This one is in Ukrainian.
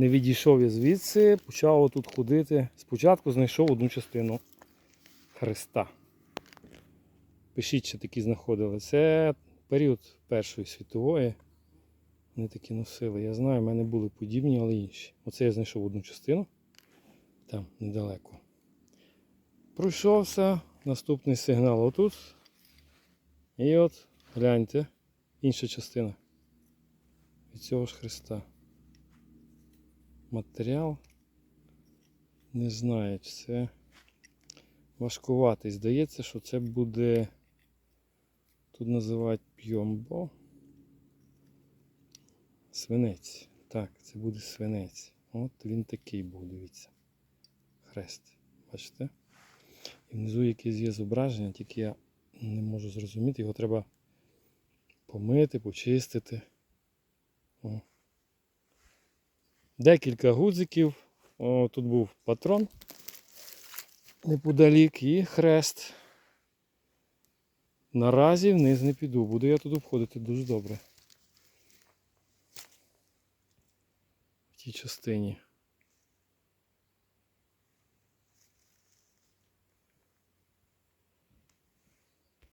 Не відійшов я звідси, почав тут ходити. Спочатку знайшов одну частину хреста. Пишіть, що такі знаходили. Це період Першої світової. Вони такі носили. Я знаю, в мене були подібні, але інші. Оце я знайшов одну частину. Там недалеко. Пройшовся. Наступний сигнал отут. І от, гляньте, інша частина від цього ж хреста. Матеріал. Не знаю, це важкуватий. Здається, що це буде. Тут називають п'йомбо. Свинець. Так, це буде свинець. От він такий був, дивіться. Хрест. Бачите? І внизу якесь є зображення, тільки я не можу зрозуміти. Його треба помити, почистити. О. Декілька гудзиків. О, тут був патрон неподалік і хрест. Наразі вниз не піду, буду я тут обходити дуже добре. В тій частині.